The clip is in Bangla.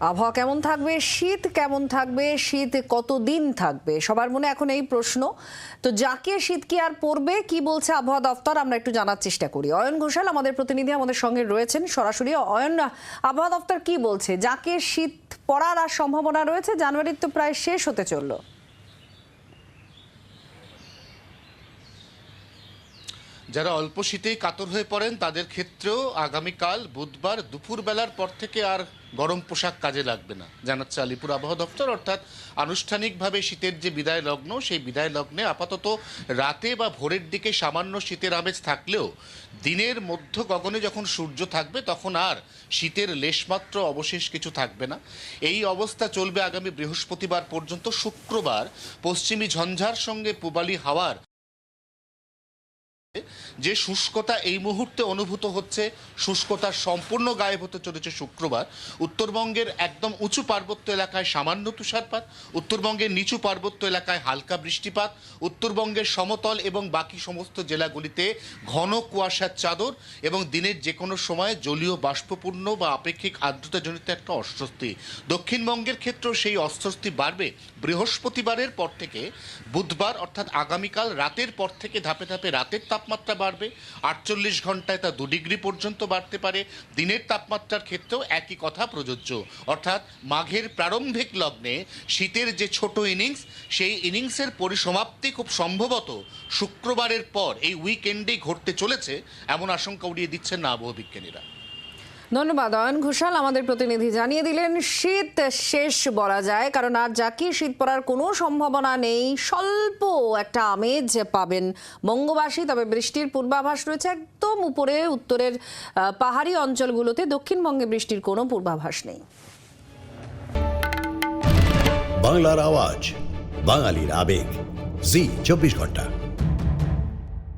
আবহাওয়া কেমন থাকবে? শীত কেমন থাকবে? শীত কতদিন থাকবে? সবার মনে এখন এই প্রশ্ন। তো যাকে শীত কি আর পড়বে? কি বলছে আবহাওয়া দফতর? আমরা একটু জানার চেষ্টা করি। অয়ন ঘোষাল আমাদের প্রতিনিধি আমাদের সঙ্গে রয়েছেন সরাসরি। অয়ন, আবহাওয়া দফতর কি বলছে? যাকে শীত পড়ার আর সম্ভাবনা রয়েছে? জানুয়ারির তো প্রায় শেষ হতে চলল। যারা অল্প শীতেই কাতর হয়ে পড়েন, তাদের ক্ষেত্রেও আগামীকাল, বুধবার দুপুরবেলার পর থেকে আর গরম পোশাক কাজে লাগবে না। জানাচ্ছে আলিপুর আবহাওয়া দপ্তর, অর্থাৎ আনুষ্ঠানিকভাবে শীতের যে বিদায় লগ্ন, সেই বিদায় লগ্নে আপাতত রাতে বা ভোরের দিকে সামান্য শীতের আমেজ থাকলেও, দিনের মধ্য গগনে যখন সূর্য থাকবে, তখন আর শীতের লেশমাত্র অবশেষ কিছু থাকবে না। এই অবস্থা চলবে আগামী বৃহস্পতিবার পর্যন্ত, শুক্রবার পশ্চিমী ঝঞ্ঝার সঙ্গে পূবালি হাওয়ার যে শুষ্কতা এই মুহূর্তে অনুভূত হচ্ছে, শুষ্কতার সম্পূর্ণ গায়েব হতে চলেছে শুক্রবার। উত্তরবঙ্গের একদম উঁচু পার্বত্য এলাকায় সামান্য তুষারপাত, উত্তরবঙ্গের নিচু পার্বত্য এলাকায় হালকা বৃষ্টিপাত, উত্তরবঙ্গের সমতল এবং বাকি সমস্ত জেলাগুলিতে ঘন কুয়াশার চাদর এবং দিনের যে কোনো সময় জলীয় বাষ্পপূর্ণ বা আপেক্ষিক আর্দ্রতাজনিত একটা অস্বস্তি। দক্ষিণবঙ্গের ক্ষেত্রেও সেই অস্বস্তি বাড়বে বৃহস্পতিবারের পর থেকে। বুধবার অর্থাৎ আগামীকাল রাতের পর থেকে ধাপে ধাপে রাতের তাপমাত্রা বাড়বে। আটচল্লিশ ঘন্টায় তা দু ডিগ্রি পর্যন্ত বাড়তে পারে। দিনের তাপমাত্রার ক্ষেত্রেও একই কথা প্রযোজ্য। অর্থাৎ মাঘের প্রারম্ভিক লগ্নে শীতের যে ছোট ইনিংস, সেই ইনিংসের পরিসমাপ্তি খুব সম্ভবত শুক্রবারের পর এই উইকেন্ডেই ঘটতে চলেছে, এমন আশঙ্কা উড়িয়ে দিচ্ছেন না আবহবিজ্ঞানীরা বিজ্ঞানীরা। ধন্যবাদ, অয়ন ঘোষাল। আমাদের প্রতিনিধি জানিয়ে দিলেন, শীত শেষ বলা যায়, কারণ আর যাকে শীত পড়ার কোনো সম্ভাবনা নেই, স্বল্প একটা আমেজ পাবেন বঙ্গবাসী। তবে বৃষ্টির পূর্বাভাস রয়েছে একদম উপরে, উত্তরের পাহাড়ি অঞ্চলগুলোতে দক্ষিণবঙ্গে বৃষ্টির কোনো পূর্বাভাস নেই। বাংলার আওয়াজ, বাঙালির আবেগ। জি, চব্বিশ ঘণ্টা।